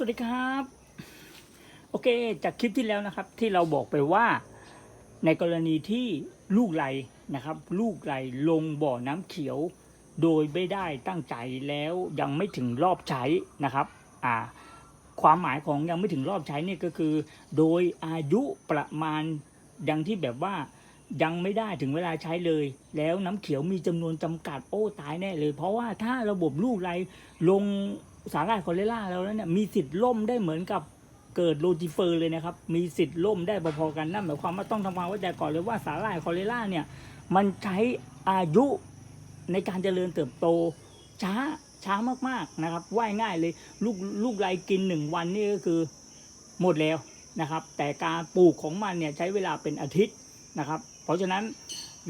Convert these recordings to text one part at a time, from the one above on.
สวัสดีครับ โอเค จากคลิปที่แล้วนะครับ ที่เราบอกไปว่าในกรณีที่ลูกไหลนะครับ ลูกไหลลงบ่อน้ำเขียว โดยไม่ได้ตั้งใจแล้วยังไม่ถึงรอบใช้นะครับอ่าความหมายของยังไม่ถึงรอบใช้เนี่ยก็คือ โดยอายุประมาณดังที่แบบว่า ยังไม่ได้ถึงเวลาใช้เลย แล้วน้ำเขียวมีจำนวนจำกัดโอ้ตายแน่เลย เพราะว่าถ้าระบบลูกไหลลงสาหร่ายคอเลราแล้วเนี่ยมีสิทธิ์ล่มได้เหมือนกับเกิดโลจิเฟอร์เลยนะครับ มีสิทธิ์ล่มได้พอๆกันนั่นหมายความว่าต้องทำความเข้าใจก่อนเลยว่าสาหร่ายคอเลราเนี่ยมันใช้อายุในการเจริญเติบโตช้าช้ามากๆนะครับว่ายง่ายเลยลูกลูกไรกินหนึ่งวันนี่ก็คือหมดแล้วนะครับ แต่การปลูกของมันเนี่ยใช้เวลาเป็นอาทิตย์นะครับ เพราะฉะนั้น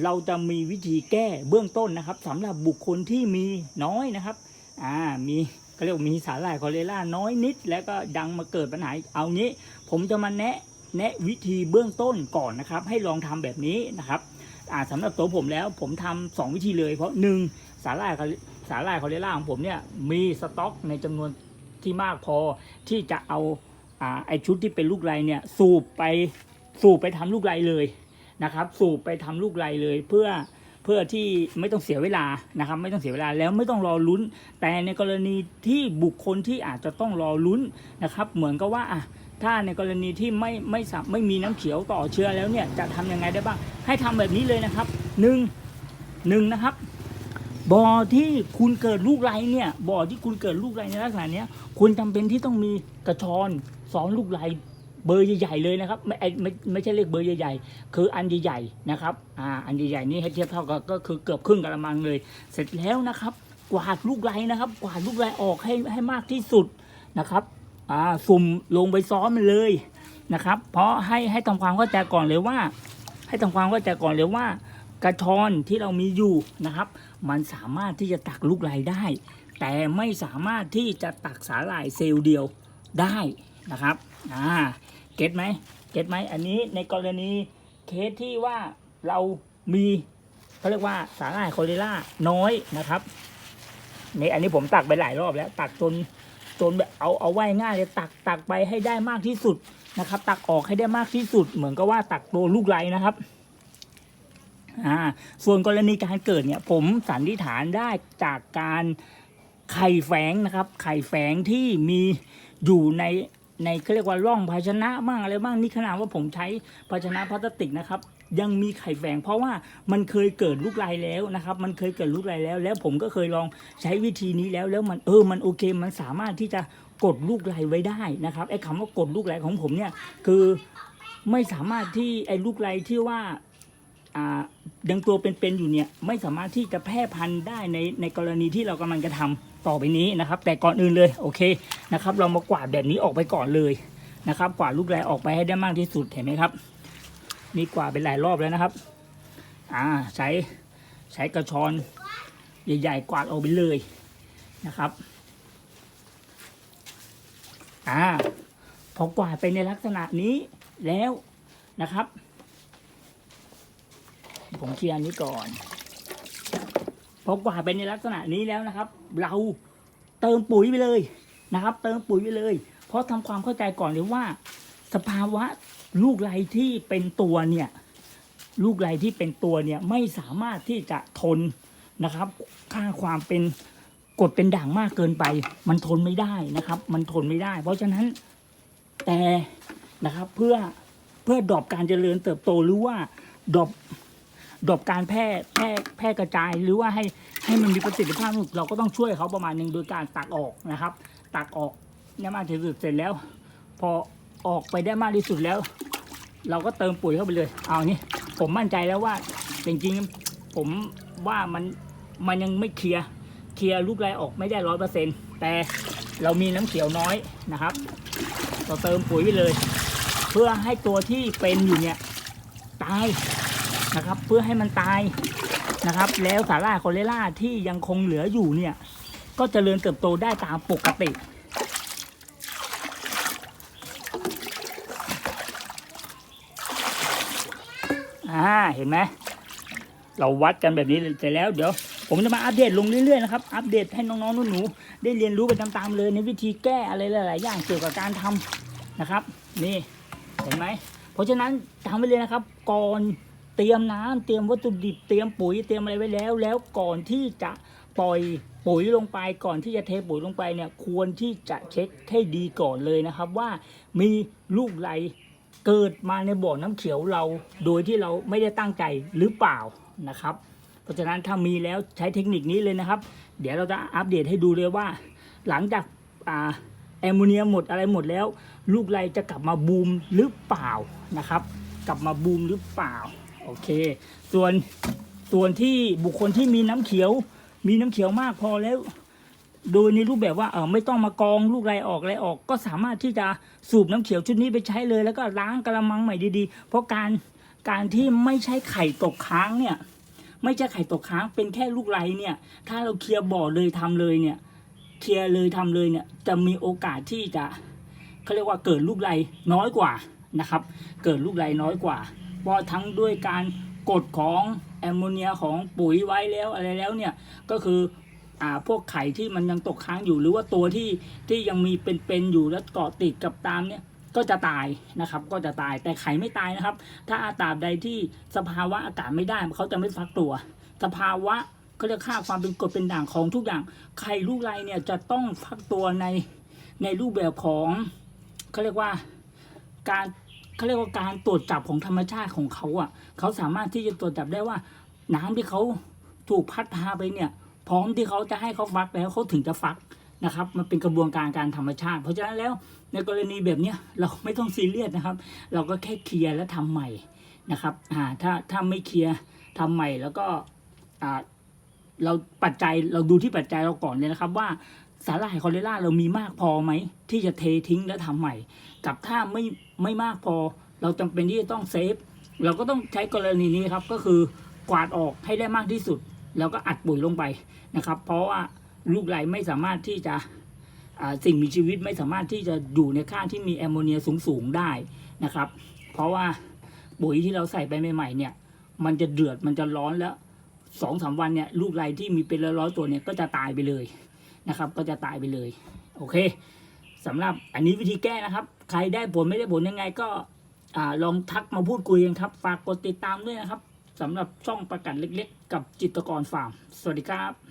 เราจะมีวิธีแก้เบื้องต้นนะครับสำหรับบุคคลที่มีน้อยนะครับอ่ามีก็เรียกมีสาหร่ายคอเลราน้อยนิด แล้วก็ดังมาเกิดปัญหาเอางี้ ผมจะมาแนะแนะวิธีเบื้องต้นก่อนนะครับ ให้ลองทำแบบนี้นะครับอ่าสำหรับตัวผมแล้วผมทำสองวิธีเลย เพราะหนึ่งสาหร่ายสาหร่ายคอเลราของผมเนี่ยมีสต็อกในจำนวนที่มากพอที่จะเอาอ่าไอชุดที่เป็นลูกไรเนี่ยสูบไปสูบไปทำลูกไรเลย นะครับ สูบไปทำลูกไรเลยเพื่อเพื่อที่ไม่ต้องเสียเวลานะครับ ไม่ต้องเสียเวลาแล้วไม่ต้องรอลุ้น แต่ในกรณีที่บุคคลที่อาจจะต้องรอลุ้นนะครับ เหมือนกับว่าอะถ้าในกรณีที่ไม่ไม่สับไม่มีน้ำเขียวต่อเชื้อแล้วเนี่ยจะทำยังไงได้บ้าง ให้ทำแบบนี้เลยนะครับหนึ่งหนึ่งนะครับบ่อที่คุณเกิดลูกไรเนี่ยบ่อที่คุณเกิดลูกไรในลักษณะนี้คุณจำเป็นที่ต้องมีกระชอนสองลูกไร เบอร์ใหญ่ๆเลยนะครับไม่ไม่ไม่ใช่เลขเบอร์ใหญ่ๆคืออันใหญ่ๆนะครับอ่าอันใหญ่ๆนี่ให้เทียบเท่ากับก็คือเกือบครึ่งกระมังเลย เสร็จแล้วนะครับ กวาดลูกไรนะครับ กวาดลูกไรออกให้ให้มากที่สุดนะครับอ่าสุ่มลงไปซ้อมเลยนะครับ เพราะให้ให้ทำความเข้าใจก่อนเลยว่า ให้ทำความเข้าใจก่อนเลยว่ากระชอนที่เรามีอยู่นะครับ มันสามารถที่จะตักลูกไรได้ แต่ไม่สามารถที่จะตักสาหร่ายเซลล์เดียวได้นะครับ อ่าเก็ตไหมเก็ตไหมอันนี้ในกรณีเคสที่ว่าเรามีเขาเรียกว่าสาหร่ายโคอเลราน้อยนะครับในอันนี้ผมตักไปหลายรอบแล้วตักจนจนแบบเอาเอาไว้ง่ายเลยตักตักไปให้ได้มากที่สุดนะครับ ตักออกให้ได้มากที่สุด เหมือนกับว่าตักตัวลูกไรนะครับอ่าส่วนกรณีการเกิดเนี่ย ผมสันนิษฐานได้จากการไข่แฝงนะครับ ไข่แฝงที่มีอยู่ใน ในเขาเรียกว่าร่องภาชนะบ้างอะไรบ้างนี่ขนาดว่าผมใช้ภาชนะพลาสติกนะครับยังมีไข่แฝงเพราะว่ามันเคยเกิดลูกไรแล้วนะครับ มันเคยเกิดลูกไรแล้ว แล้วผมก็เคยลองใช้วิธีนี้แล้วแล้วมันเออมันโอเค มันสามารถที่จะกดลูกไรไว้ได้นะครับไอ้คำว่ากดลูกไรของผมเนี่ยคือไม่สามารถที่ไอ้ลูกไรที่ว่า ยังตัวเป็นๆอยู่เนี่ยไม่สามารถที่จะแพร่พันธุ์ได้ในในกรณีที่เรากำลังจะทำต่อไปนี้นะครับ แต่ก่อนอื่นเลยโอเคนะครับ เรามากวาดแบบนี้ออกไปก่อนเลยนะครับ กวาดลูกไรออกไปให้ได้มากที่สุดเห็นไหมครับ นี่กวาดไปหลายรอบแล้วนะครับ อ่าใช้ใช้กระชอนใหญ่ๆกวาดออกไปเลยนะครับอ่าพอกวาดไปในลักษณะนี้แล้วนะครับ ผมเคลียร์อันนี้ก่อนพอกว่าดไปในลักษณะนี้แล้วนะครับ เราเติมปุ๋ยไปเลยนะครับ เติมปุ๋ยไปเลย เพราะทำความเข้าใจก่อนเลยว่า สภาวะลูกไรที่เป็นตัวเนี่ยลูกไรที่เป็นตัวเนี่ยไม่สามารถที่จะทนนะครับค่าความเป็นกดเป็นด่างมากเกินไป มันทนไม่ได้นะครับ มันทนไม่ได้ เพราะฉะนั้นแต่นะครับเพื่อเพื่อดรอปการเจริญเติบโตหรือว่าดรอป ดรอปการแพร่แพร่แพร่กระจายหรือว่าให้ให้มันมีประสิทธิภาพเราก็ต้องช่วยเขาประมาณหนึ่งโดยการตักออกนะครับ ตักออกเนี่ยมากที่สุดเสร็จแล้ว พอออกไปได้มากที่สุดแล้ว เราก็เติมปุ๋ยเข้าไปเลย เอานี่ผมมั่นใจแล้วว่าจริงๆผมว่ามันมันยังไม่เคลียร์เคลียร์ลูกไรออกไม่ได้ร้อยเปอร์เซ็นต์แต่เรามีน้ำเขียวน้อยนะครับ เราเติมปุ๋ยไปเลย เพื่อให้ตัวที่เป็นอยู่เนี่ยตาย นะครับ เพื่อให้มันตายนะครับ แล้วสาหร่ายคอเลราที่ยังคงเหลืออยู่เนี่ย ก็เจริญเติบโตได้ตามปกติอ่าเห็นไหมเราวัดกันแบบนี้เสร็จแล้วเดี๋ยว ผมจะมาอัปเดตลงเรื่อยๆนะครับอัปเดตให้น้องๆหนูๆได้เรียนรู้ไปตามๆเลยในวิธีแก้อะไรหลายๆอย่างเกี่ยวกับการทำนะครับ นี่เห็นไหมเพราะฉะนั้นจำไว้เลยนะครับก่อน เตรียมน้ำเตรียมวัตถุดิบเตรียมปุ๋ยเตรียมอะไรไว้แล้ว แล้วก่อนที่จะปล่อยปุ๋ยลงไปก่อนที่จะเทปุ๋ยลงไปเนี่ยควรที่จะเช็คให้ดีก่อนเลยนะครับว่ามีลูกไหลเกิดมาในบ่อน้ำเขียวเรา โดยที่เราไม่ได้ตั้งใจหรือเปล่านะครับ เพราะฉะนั้นถ้ามีแล้วใช้เทคนิคนี้เลยนะครับ เดี๋ยวเราจะอัปเดตให้ดูเลยว่า หลังจากแอมโมเนียหมดอะไรหมดแล้ว ลูกไรจะกลับมาบูมหรือเปล่านะครับ กลับมาบูมหรือเปล่า โอเค ส่วนส่วนที่บุคคลที่มีน้ำเขียว มีน้ำเขียวมากพอแล้ว โดยในรูปแบบว่าเออไม่ต้องมากองลูกไรออกไรออก ก็สามารถที่จะสูบน้ำเขียวชุดนี้ไปใช้เลย แล้วก็ล้างกระมังใหม่ดีๆ เพราะการการที่ไม่ใช่ไข่ตกค้างเนี่ย ไม่ใช่ไข่ตกค้างเป็นแค่ลูกไรเนี่ย ถ้าเราเคลียร์บ่อเลยทำเลยเนี่ย เคลียร์เลยทำเลยเนี่ย จะมีโอกาสที่จะเขาเรียกว่าเกิดลูกไรน้อยกว่านะครับ เกิดลูกไรน้อยกว่า ราะทั้งด้วยการกดของแอมโมเนียของปุ๋ยไว้แล้วอะไรแล้วเนี่ยก็คืออ่าพวกไข่ที่มันยังตกค้างอยู่หรือว่าตัวที่ที่ยังมีเป็นๆอยู่แล้วเกาะติดกับตามเนี่ยก็จะตายนะครับ ก็จะตายแต่ไข่ไม่ตายนะครับ ถ้าอาตราบใดที่สภาวะอากาศไม่ได้เขาจะไม่ฟักตัว สภาวะเขาเรียกค่าความเป็นกรดเป็นด่างของทุกอย่าง ไข่ลูกไรเนี่ยจะต้องฟักตัวในในรูปแบบของเขาเรียกว่าการ เขาเรียกว่าการตรวจจับของธรรมชาติของเขาอะเขาสามารถที่จะตรวจจับได้ว่า น้ำที่เขาถูกพัดพาไปเนี่ย พร้อมที่เขาจะให้เขาฟักแล้วเขาถึงจะฟักนะครับ มันเป็นกระบวนการการธรรมชาติ เพราะฉะนั้นแล้วในกรณีแบบเนี้ยเราไม่ต้องซีเรียสนะครับ เราก็แค่เคลียร์และทำใหม่นะครับอ่าถ้าถ้าไม่เคลียร์ทำใหม่แล้วก็อ่าเราปัจจัยเราดูที่ปัจจัยเราก่อนเลยนะครับว่า สาหร่ายคอเลราเรามีมากพอไหม ที่จะเททิ้งและทำใหม่ กับถ้าไม่ไม่มากพอ เราจำเป็นที่จะต้องเซฟ เราก็ต้องใช้กรณีนี้ครับ ก็คือกวาดออกให้ได้มากที่สุด แล้วก็อัดปุ๋ยลงไปนะครับ เพราะว่าลูกไหลไม่สามารถที่จะสิ่งมีชีวิตไม่สามารถที่จะอยู่ในค่าที่มีแอมโมเนียสูงๆได้นะครับ เพราะว่าปุ๋ยที่เราใส่ไปใหม่ๆเนี่ย มันจะเดือดมันจะร้อนแล้วสองสามวันเนี่ยลูกไรที่มีเป็นร้อยๆตัวเนี่ยก็จะตายไปเลย นะครับ ก็จะตายไปเลย โอเคสำหรับอันนี้วิธีแก้นะครับ ใครได้ผลไม่ได้ผลยังไงก็ลองทักมาพูดคุยกันครับ ฝากกดติดตามด้วยนะครับสำหรับช่องประกันเล็กๆ กับจิตกรฟาร์ม สวัสดีครับ